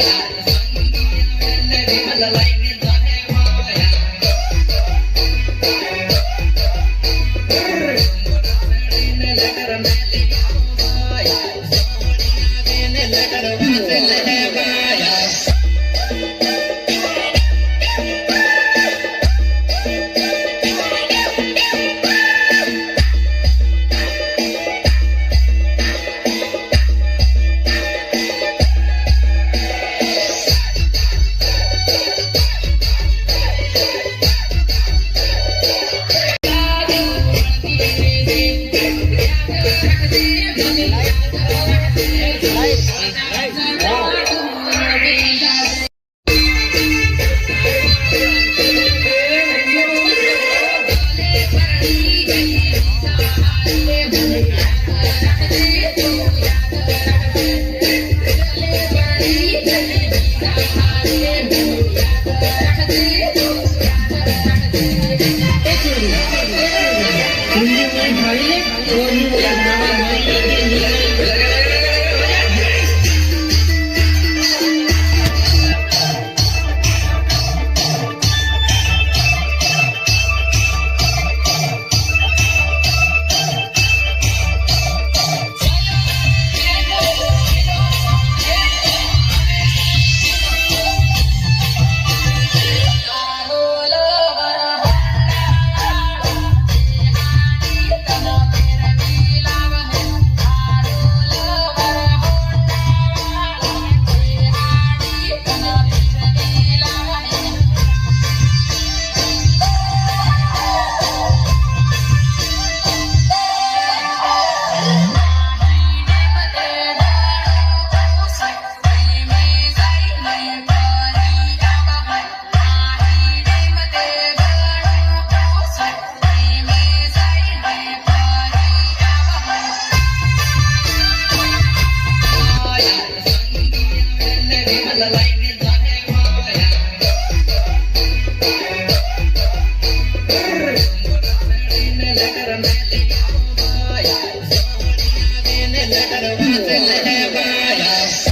Yeah. Thank Let her rise and let her rise.